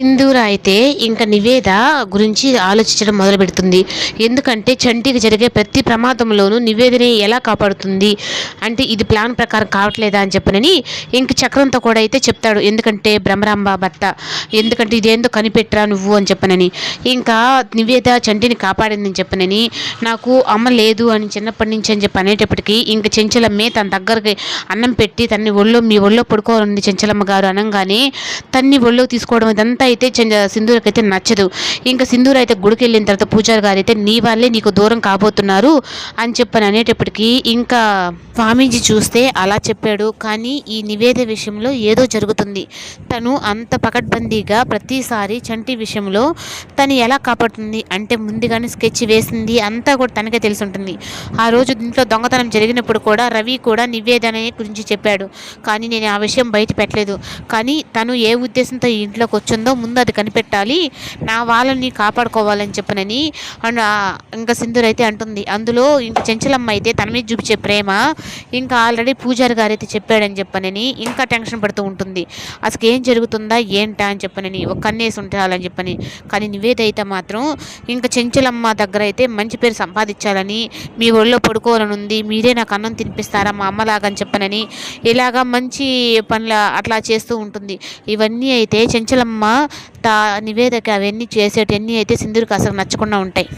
సింధూర అయితే ఇంకా నివేద గురించి ఆలోచించడం మొదలు పెడుతుంది ఎందుకంటే చంటికి జరిగే ప్రతి ప్రమాదంలోనూ నివేదనే ఎలా కాపాడుతుంది? అంటే ఇది ప్లాన్ ప్రకారం కావట్లేదా అని చెప్పనని ఇంక చక్రంతో కూడా అయితే చెప్తాడు. ఎందుకంటే భ్రమరాంబ భర్త ఎందుకంటే ఇదేందో కనిపెట్టరా నువ్వు అని చెప్పనని. ఇంకా నివేద చంటిని కాపాడిందని చెప్పనని నాకు అమ్మ లేదు అని చిన్నప్పటి నుంచి అని చెప్పి అనేటప్పటికీ ఇంక చెంచలమ్మే తన దగ్గరికి అన్నం పెట్టి తన్ని ఒళ్ళో మీ ఒళ్ళో పడుకోవాలని చెంచలమ్మ గారు అనగానే తన్ని ఒళ్ళో తీసుకోవడం ఇదంతా అయితే చంద సింధూరకి అయితే నచ్చదు. ఇంకా సింధూర అయితే గుడికి వెళ్ళిన తర్వాత పూజారి గారు అయితే నీ వాళ్ళే నీకు దూరం కాబోతున్నారు అని చెప్పని అనేటప్పటికీ ఇంకా స్వామీజీ చూస్తే అలా చెప్పాడు. కానీ ఈ నివేద విషయంలో ఏదో జరుగుతుంది. తను అంత పకడ్బందీగా ప్రతిసారి చంటి విషయంలో తను ఎలా కాపాడుతుంది అంటే ముందుగానే స్కెచ్ వేసింది అంతా కూడా తనకే తెలిసి ఉంటుంది ఆ రోజు దీంట్లో దొంగతనం జరిగినప్పుడు కూడా రవి కూడా నివేదన గురించి చెప్పాడు. కానీ నేను ఆ విషయం బయట పెట్టలేదు. కానీ తను ఏ ఉద్దేశంతో ఈ ఇంట్లోకి వచ్చిందో ముందు అది కనిపెట్టాలి. నా వాళ్ళని కాపాడుకోవాలని చెప్పనని అండ్ ఇంకా సింధూర్ అయితే అంటుంది. అందులో ఇంకా చెంచలమ్మ అయితే తన మీద చూపించే ప్రేమ ఇంకా ఆల్రెడీ పూజారి గారు అయితే చెప్పాడని చెప్పనని ఇంకా టెన్షన్ పడుతూ ఉంటుంది. అసలు ఏం జరుగుతుందా? ఏంటా? అని చెప్పనని ఒక కన్నేసి ఉండాలని చెప్పని. కానీ నివేద అయితే మాత్రం ఇంకా చెంచలమ్మ దగ్గర అయితే మంచి పేరు సంపాదించాలని మీ ఒళ్ళో పడుకోవాలని ఉంది మీరే నాకు అన్నం తినిపిస్తారా మా అమ్మలాగా అని చెప్పనని ఇలాగా మంచి పనుల అట్లా చేస్తూ ఉంటుంది. ఇవన్నీ అయితే చెంచలమ్మ తా నివేదకి అవన్నీ చేసేటన్నీ అయితే సింధూరికి అసలు నచ్చకుండా ఉంటాయి.